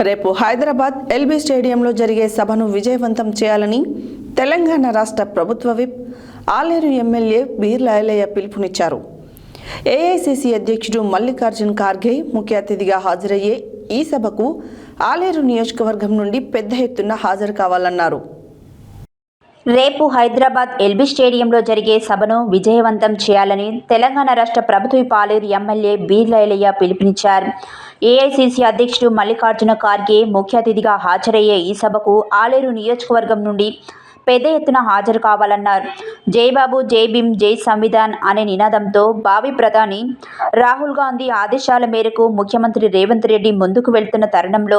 రేపు హైదరాబాద్ ఎల్బీ స్టేడియంలో జరిగే సభను విజయవంతం చేయాలని తెలంగాణ రాష్ట్ర ప్రభుత్వ విప్ ఆలేరు ఎమ్మెల్యే బీర్లాయలయ్య పిలుపునిచ్చారు. ఏఐసిసి అధ్యక్షుడు మల్లికార్జున్ ఖార్గే ముఖ్య అతిథిగా హాజరయ్యే ఈ సభకు ఆలేరు నియోజకవర్గం నుండి పెద్ద ఎత్తున హాజరు కావాలన్నారు. రేపు హైదరాబాద్ ఎల్బీ స్టేడియంలో జరిగే సభను విజయవంతం చేయాలని తెలంగాణ రాష్ట్ర ప్రభుత్వ పాలేరు ఎమ్మెల్యే బీర్లైలయ్య పిలుపునిచ్చారు. ఏఐసీసీ అధ్యక్షుడు మల్లికార్జున ఖార్గే ముఖ్య అతిథిగా హాజరయ్యే ఈ సభకు ఆలేరు నియోజకవర్గం నుండి పెద్ద ఎత్తున హాజరు కావాలన్నారు. జై బాబు జై భీమ్ జై సంవిధాన్ అనే నినాదంతో భావి ప్రధాని రాహుల్ గాంధీ ఆదేశాల మేరకు ముఖ్యమంత్రి రేవంత్ రెడ్డి ముందుకు వెళ్తున్న తరుణంలో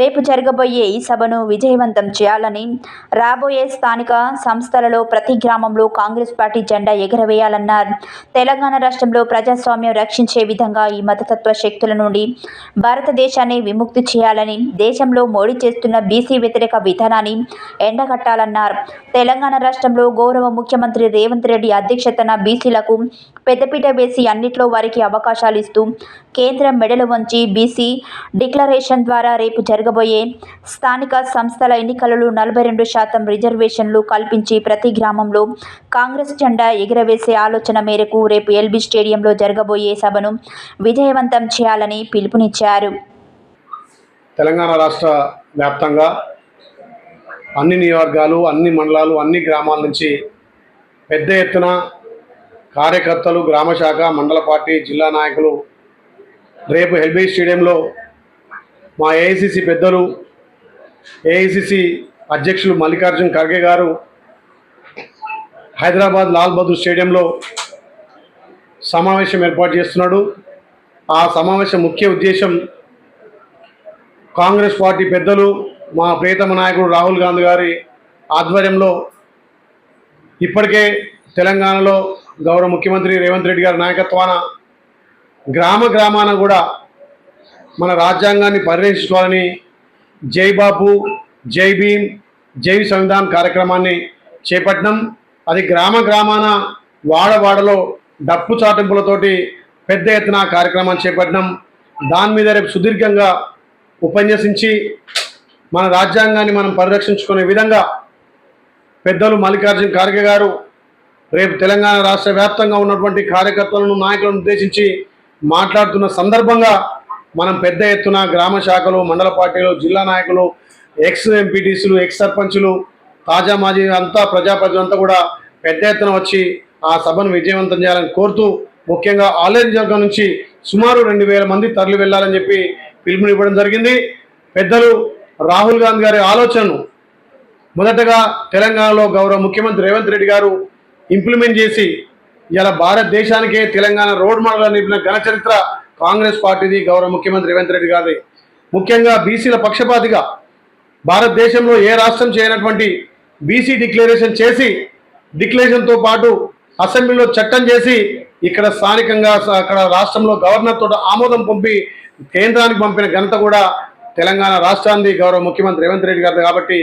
రేపు జరగబోయే ఈ సభను విజయవంతం చేయాలని రాబోయే స్థానిక సంస్థలలో ప్రతి గ్రామంలో కాంగ్రెస్ పార్టీ జెండా ఎగురవేయాలన్నారు. తెలంగాణ రాష్ట్రంలో ప్రజాస్వామ్యం రక్షించే విధంగా ఈ మతతత్వ శక్తుల నుండి భారతదేశాన్ని విముక్తి చేయాలని దేశంలో మోడీ చేస్తున్న బీసీ వ్యతిరేక విధానాన్ని ఎండగట్టాలన్నారు. తెలంగాణ రాష్ట్రంలో గౌరవ ముఖ్యమంత్రి రేవంత్ రెడ్డి అధ్యక్షతన బీసీలకు పెద్దపీట వేసి అన్నిట్లో వారికి అవకాశాలు ఇస్తూ కేంద్రం మెడలు వంచి బీసీ డిక్లరేషన్ ద్వారా రేపు జరగబోయే స్థానిక సంస్థల ఎన్నికలలో నలభై రెండు శాతం రిజర్వేషన్లు కల్పించి ప్రతి గ్రామంలో కాంగ్రెస్ జెండా ఎగురవేసే ఆలోచన మేరకు రేపు ఎల్బీ స్టేడియంలో జరగబోయే సభను విజయవంతం చేయాలని పిలుపునిచ్చారు. తెలంగాణ రాష్ట్ర వ్యాప్తంగా అన్ని నియోజకవర్గాలు అన్ని మండలాలు అన్ని గ్రామాల నుంచి పెద్ద ఎత్తున కార్యకర్తలు గ్రామ శాఖ మండల పార్టీ జిల్లా నాయకులు రేపు హెల్బీ స్టేడియంలో మా ఏఐసిసి పెద్దలు ఏఐసిసి అధ్యక్షులు మల్లికార్జున్ ఖర్గే గారు హైదరాబాద్ లాల్ బహదూర్ స్టేడియంలో సమావేశం ఏర్పాటు చేస్తున్నాడు. ఆ సమావేశం ముఖ్య ఉద్దేశం కాంగ్రెస్ పార్టీ పెద్దలు మా ప్రియతమ నాయకుడు రాహుల్ గాంధీ గారి ఆధ్వర్యంలో ఇప్పటికే తెలంగాణలో గౌరవ ముఖ్యమంత్రి రేవంత్ రెడ్డి గారి నాయకత్వాన గ్రామ గ్రామాన కూడా మన రాజ్యాంగాన్ని పరిరక్షించుకోవాలని జై బాబు జై భీమ్ జై సంవిధాన్ కార్యక్రమాన్ని చేపట్టడం అది గ్రామ గ్రామాన వాడవాడలో డప్పు చాటింపులతోటి పెద్ద ఎత్తున కార్యక్రమాన్ని చేపట్టడం దాని మీద రేపు సుదీర్ఘంగా ఉపన్యసించి మన రాజ్యాంగాన్ని మనం పరిరక్షించుకునే విధంగా పెద్దలు మల్లికార్జున ఖార్గే గారు రేపు తెలంగాణ రాష్ట్ర వ్యాప్తంగా ఉన్నటువంటి కార్యకర్తలను నాయకులను ఉద్దేశించి మాట్లాడుతున్న సందర్భంగా మనం పెద్ద ఎత్తున గ్రామ శాఖలు మండల పార్టీలు జిల్లా నాయకులు ఎక్స్ ఎంపీటీసీలు ఎక్స్ సర్పంచులు తాజా మాజీ అంతా ప్రజాప్రతినిధులు అంతా కూడా పెద్ద ఎత్తున వచ్చి ఆ సభను విజయవంతం చేయాలని కోరుతూ ముఖ్యంగా ఆలయం నుంచి సుమారు రెండు వేల మంది తరలి వెళ్ళాలని చెప్పి పిలుపునివ్వడం జరిగింది. పెద్దలు రాహుల్ గాంధీ గారి ఆలోచనను మొదటగా తెలంగాణలో గౌరవ ముఖ్యమంత్రి రేవంత్ రెడ్డి గారు ఇంప్లిమెంట్ చేసి ఇలా భారతదేశానికే తెలంగాణ రోడ్ మోడల్ నిలిపిన ఘన కాంగ్రెస్ పార్టీది గౌరవ ముఖ్యమంత్రి రేవంత్ రెడ్డి గారి ముఖ్యంగా బీసీల పక్షపాతిగా భారతదేశంలో ఏ రాష్ట్రం చేయనటువంటి బీసీ డిక్లరేషన్ చేసి డిక్లరేషన్తో పాటు అసెంబ్లీలో చట్టం చేసి ఇక్కడ స్థానికంగా అక్కడ రాష్ట్రంలో గవర్నర్ తోట ఆమోదం పంపి కేంద్రానికి పంపిన ఘనత కూడా తెలంగాణ రాష్ట్రాన్ని గౌరవ ముఖ్యమంత్రి రేవంత్ రెడ్డి గారు కాబట్టి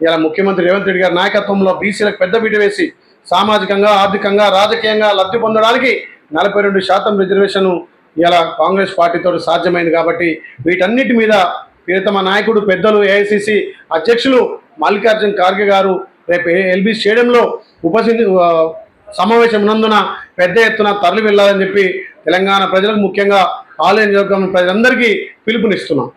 ఇలా ముఖ్యమంత్రి రేవంత్ రెడ్డి గారి నాయకత్వంలో బీసీలకు పెద్ద పీట వేసి సామాజికంగా ఆర్థికంగా రాజకీయంగా లబ్ధి పొందడానికి నలభై రెండు శాతం రిజర్వేషన్ ఇలా కాంగ్రెస్ పార్టీతో సాధ్యమైంది కాబట్టి వీటన్నిటి మీద ప్రియతమ నాయకుడు పెద్దలు ఏఐసిసి అధ్యక్షులు మల్లికార్జున్ ఖార్గే గారు రేపు ఎల్బీ స్టేడియంలో ఉపసి సమావేశం ఉన్నందున పెద్ద ఎత్తున తరలి వెళ్ళాలని చెప్పి తెలంగాణ ప్రజలకు ముఖ్యంగా ఆలయ నియోజకవర్గం ప్రజలందరికీ పిలుపునిస్తున్నాం.